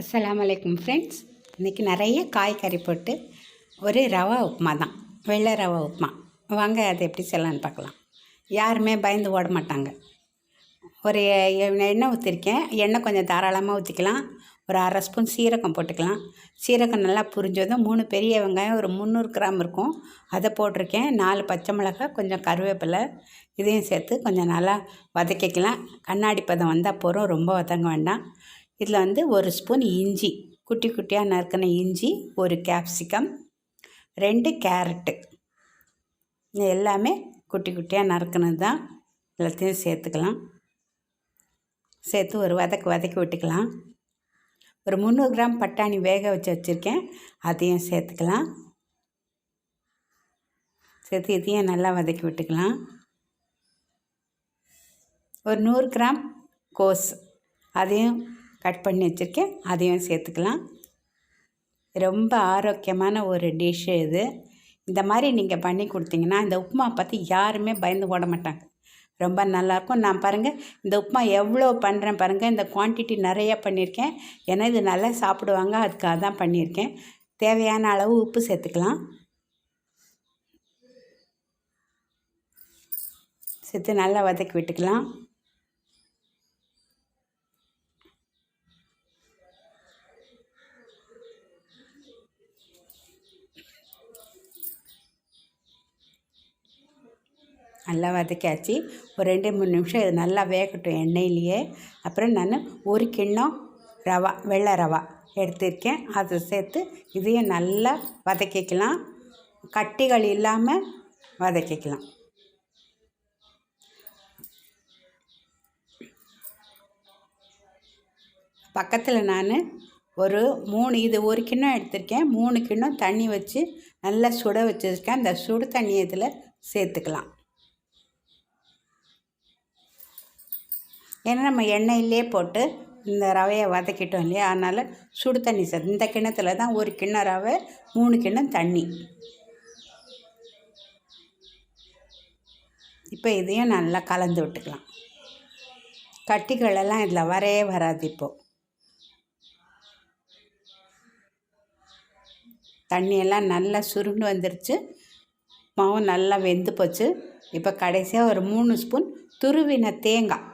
அஸ்லாம் வலைக்கம் ஃப்ரெண்ட்ஸ். இன்றைக்கி நிறைய காய்கறி போட்டு ஒரு ரவா உப்புமா தான். வெள்ளை ரவா உப்புமா. வாங்க அது எப்படி செய்யலான்னு பார்க்கலாம். யாருமே பயந்து ஓட மாட்டாங்க. ஒரு எண்ணெய் ஊற்றிருக்கேன் எண்ணெய் கொஞ்சம் தாராளமாக ஊற்றிக்கலாம் ஒரு அரை ஸ்பூன் சீரகம் போட்டுக்கலாம். சீரகம் நல்லா புரிஞ்சதும் மூணு பெரிய வெங்காயம் ஒரு முந்நூறு கிராம் இருக்கும். அதை போட்டிருக்கேன். நாலு பச்சை மிளகாய் கொஞ்சம் கருவேப்பிலை இதையும் சேர்த்து கொஞ்சம் நல்லா வதக்கிக்கலாம். கண்ணாடி பதம் வந்தால் போகிறோம் ரொம்ப வதங்க வேண்டாம். இதில் வந்து ஒரு ஸ்பூன் இஞ்சி குட்டி குட்டியாக நறுக்கின இஞ்சி ஒரு கேப்சிகம் ரெண்டு கேரட்டு. இது எல்லாமே குட்டி குட்டியாக நறுக்கினது தான். எல்லாத்தையும் சேர்த்துக்கலாம். சேர்த்து ஒரு வதக்கு வதக்கி விட்டுக்கலாம். ஒரு முந்நூறு கிராம் பட்டாணி வேக வச்சு வச்சுருக்கேன். அதையும் சேர்த்துக்கலாம். சேர்த்து இதையும் நல்லா வதக்கி விட்டுக்கலாம். ஒரு நூறு கிராம் கோஸ் அதையும் கட் பண்ணி வச்சுருக்கேன். அதையும் சேர்த்துக்கலாம். ரொம்ப ஆரோக்கியமான ஒரு டிஷ்ஷு இது. இந்த மாதிரி நீங்கள் பண்ணி கொடுத்தீங்கன்னா இந்த உப்புமா பார்த்து யாருமே பயந்து ஓட மாட்டாங்க. ரொம்ப நல்லாயிருக்கும். நான் பாருங்கள் இந்த உப்புமா எவ்வளோ பண்ணுறேன் பாருங்கள் இந்த குவான்டிட்டி நிறையா பண்ணியிருக்கேன். ஏன்னா இது நல்லா சாப்பிடுவாங்க. அதுக்காக தான் பண்ணியிருக்கேன். தேவையான அளவு உப்பு சேர்த்துக்கலாம். சேர்த்து நல்லா வதக்கி விட்டுக்கலாம். நல்லா வதக்கியாச்சு. ஒரு ரெண்டு மூணு நிமிஷம் இது நல்லா வேகட்டும் எண்ணெயிலேயே. அப்புறம் நான் ஒரு கிண்ணம் ரவா வெள்ளை ரவா எடுத்திருக்கேன். அதை சேர்த்து இதையும் நல்லா வதக்கிக்கலாம். கட்டிகள் இல்லாமல் வதக்கிக்கலாம். பக்கத்தில் நான் ஒரு மூணு இது ஒரு கிண்ணம் எடுத்திருக்கேன். மூணு கிண்ணம் தண்ணி வச்சு நல்லா சுட வச்சுருக்கேன். அந்த சுடு தண்ணியை இதில் சேர்த்துக்கலாம். ஏன்னா நம்ம எண்ணெயிலே போட்டு இந்த ரவையை வதக்கிட்டோம் இல்லையா? அதனால் சுடு தண்ணி சார். இந்த கிண்ணத்துல தான் ஒரு கிண்ணம் ரவை மூணு கிண்ணம் தண்ணி. இப்போ இதையும் நல்லா கலந்து விட்டுக்கலாம். கட்டிகளெல்லாம் இதில் வரவே வராது இப்போது தண்ணியெல்லாம் நல்லா சுருண்டு வந்துருச்சு. மாவும் நல்லா வெந்து போச்சு. இப்போ கடைசியாக ஒரு மூணு ஸ்பூன் துருவின தேங்காய்.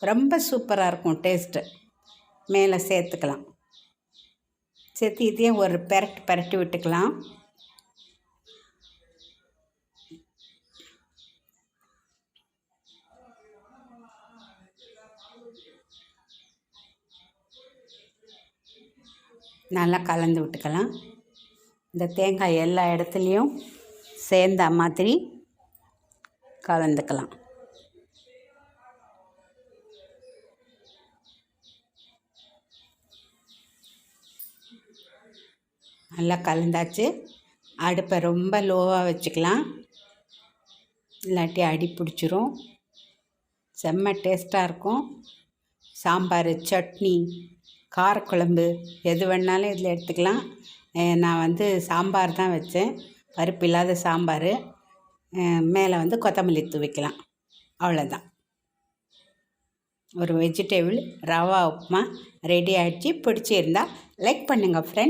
ரொம்ப சூப்பராக இருக்கும் டேஸ்ட்டு மேலே சேர்த்துக்கலாம். சேர்த்து இதையும் ஒரு பெரட்டு பெரட்டி விட்டுக்கலாம். நல்லா கலந்து விட்டுக்கலாம். இந்த தேங்காய் எல்லா இடத்துலையும் சேர்ந்த மாதிரி கலந்துக்கலாம். நல்லா கலந்தாச்சு. அடுப்பை ரொம்ப லோவாக வச்சுக்கலாம். இல்லாட்டி அடி பிடிச்சிரும். செம்ம டேஸ்ட்டாக இருக்கும். சாம்பார் சட்னி காரக்குழம்பு எது வேணாலும் இதில் எடுத்துக்கலாம். நான் வந்து சாம்பார் தான் வச்சேன். பருப்பு இல்லாத சாம்பார். மேலே வந்து கொத்தமல்லி தூவிக்கலாம் அவ்வளோதான் ஒரு வெஜிடபிள் ரவா உப்புமா ரெடி ஆகிடுச்சு பிடிச்சிருந்தா லைக் பண்ணுங்கள் ஃப்ரெண்ட்